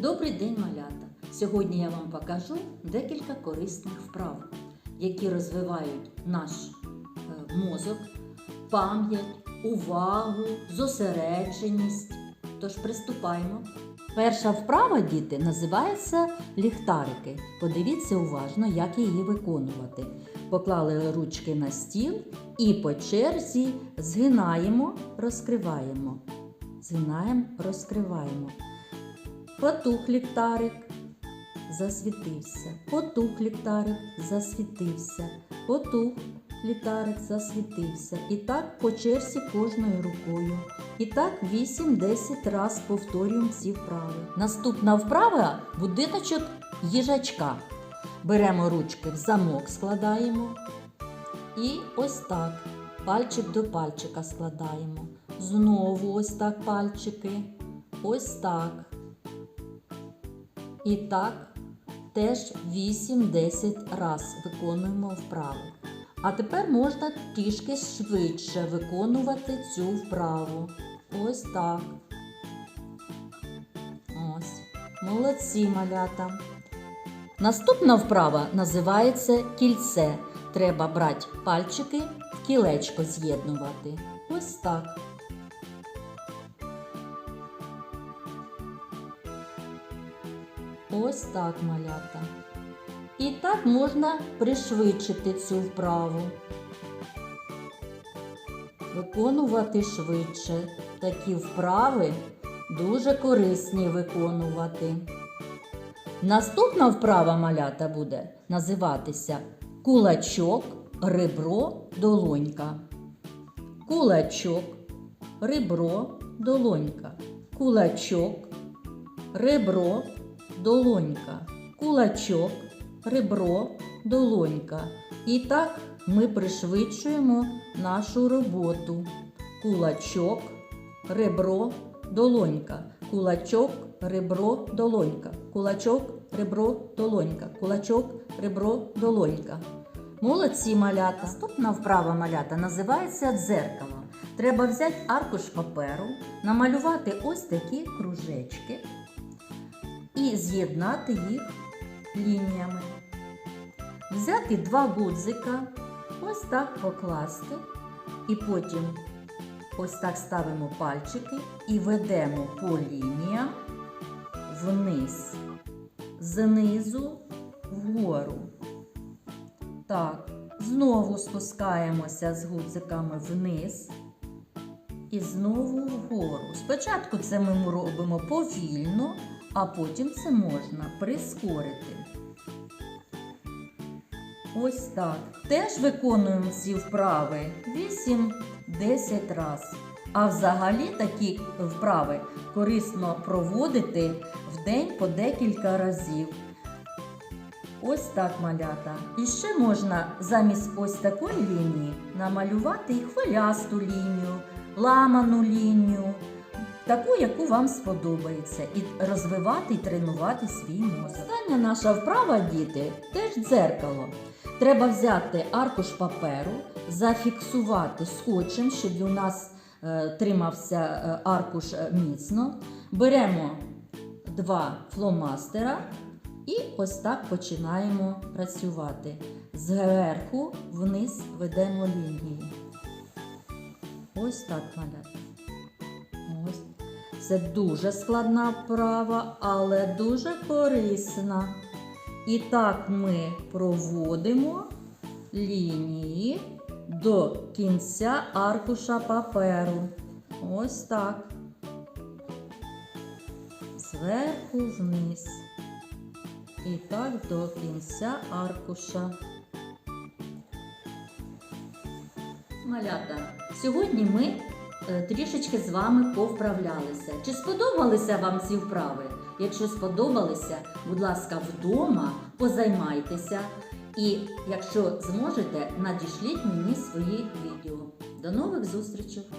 Добрий день, малята! Сьогодні я вам покажу декілька корисних вправ, які розвивають наш е, мозок, пам'ять, увагу, зосередженість. Тож приступаємо. Перша вправа, діти, називається ліхтарики. Подивіться уважно, як її виконувати. Поклали ручки на стіл і по черзі згинаємо, розкриваємо. Згинаємо, розкриваємо. Потух ліхтарик, засвітився. Потух ліхтарик, засвітився. Потух ліхтарик, засвітився. І так по черзі кожною рукою. І так 8-10 раз повторюємо ці вправи. Наступна вправа будиночок їжачка. Беремо ручки в замок, складаємо. І ось так. Пальчик до пальчика складаємо. Знову ось так пальчики. Ось так. І так теж 8-10 раз виконуємо вправу. А тепер можна трішки швидше виконувати цю вправу. Ось так. Ось. Молодці малята. Наступна вправа називається кільце. Треба брати пальчики в кілечко з'єднувати. Ось так. Ось так, малята. І так можна пришвидшити цю вправу. Виконувати швидше. Такі вправи дуже корисні виконувати. Наступна вправа малята буде називатися кулачок, ребро, долонька. Кулачок, ребро, долонька. Кулачок, ребро, долонька. Кулачок, ребро, долонька. І так ми пришвидшуємо нашу роботу. Кулачок, ребро, долонька. Кулачок, ребро, долонька. Кулачок, ребро, долонька. Кулачок, ребро, долонька. Молодці малята. Наступна вправа малята називається дзеркало. Треба взяти аркуш паперу, намалювати ось такі кружечки і з'єднати їх лініями. Взяти два гудзика, ось так покласти, і потім ось так ставимо пальчики і ведемо по лініям вниз, знизу вгору. Так, знову спускаємося з гудзиками вниз і знову вгору. Спочатку це ми робимо повільно, а потім це можна прискорити. Ось так. Теж виконуємо ці вправи 8-10 раз. А взагалі такі вправи корисно проводити в день по декілька разів. Ось так малята. І ще можна замість ось такої лінії намалювати і хвилясту лінію, ламану лінію, таку, яку вам сподобається, і розвивати і тренувати свій мозок. Остання наша вправа, діти, теж дзеркало. Треба взяти аркуш паперу, зафіксувати скотчем, щоб у нас е, тримався е, аркуш е, міцно. Беремо два фломастера і ось так починаємо працювати. Зверху вниз ведемо лінії. Ось так малята. Це дуже складна вправа, але дуже корисна. І так ми проводимо лінії до кінця аркуша паперу. Ось так. Зверху вниз. І так до кінця аркуша. Малята, сьогодні ми трішечки з вами повправлялися. Чи сподобалися вам ці вправи? Якщо сподобалися, будь ласка, вдома позаймайтеся. І якщо зможете, надішліть мені свої відео. До нових зустрічей!